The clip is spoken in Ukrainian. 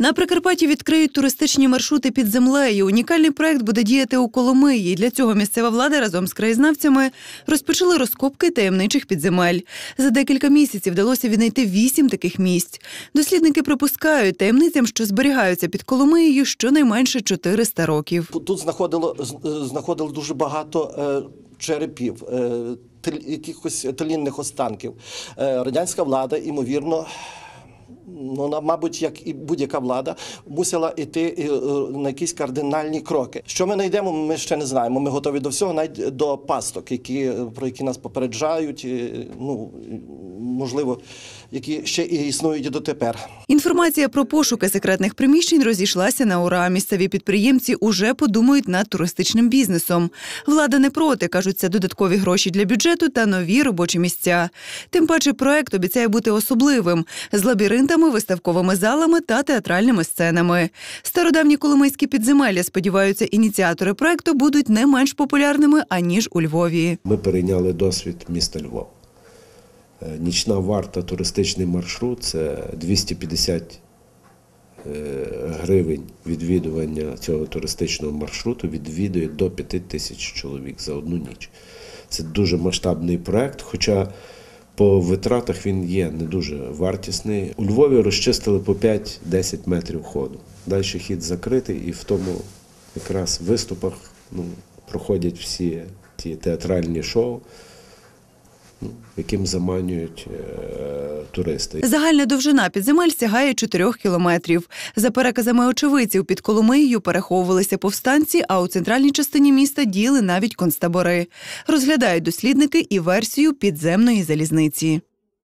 На Прикарпатті відкриють туристичні маршрути під землею. Унікальний проект буде діяти у Коломиї. Для цього місцева влада разом з краєзнавцями розпочали розкопки таємничих підземель. За декілька місяців вдалося віднайти вісім таких місць. Дослідники припускають, таємницям, що зберігаються під Коломиєю, щонайменше 400 років. Тут знаходило з- знаходили дуже багато е, черепів, е, якихось талінних останків. Е, радянська влада, ймовірно. Ну, мабуть, як і будь-яка влада, мусила йти е, е, на якісь кардинальні кроки. Що ми знайдемо, ми ще не знаємо. Ми готові до всього, навіть до пасток, які, про які нас попереджають, е, ну, можливо, які ще і існують і дотепер. Інформація про пошуки секретних приміщень розійшлася на ура. Місцеві підприємці уже подумають над туристичним бізнесом. Влада не проти, кажуть, це додаткові гроші для бюджету та нові робочі місця. Тим паче, проект обіцяє бути особливим з лабіринтами, виставковими залами та театральними сценами. Стародавні коломийські підземелля, сподіваються, ініціатори проекту будуть не менш популярними аніж у Львові. Ми перейняли досвід міста Львова. Е, Нічна варта туристичний маршрут це 250 е, гривень відвідування цього туристичного маршруту відвідує до 5 тисяч чоловік за одну ніч. Це дуже масштабний проект, хоча по витратах він є не дуже вартісний. У Львові розчистили по 5-10 метрів ходу. Далі хід закритий, і в тому якраз виступах ну, проходять всі ті театральні шоу, ну, яким заманюють е, туристи. Загальна довжина підземель сягає 4 кілометрів. За переказами очевидців, під Коломиєю переховувалися повстанці, а у центральній частині міста діяли навіть концтабори. Розглядають дослідники і версію підземної залізниці.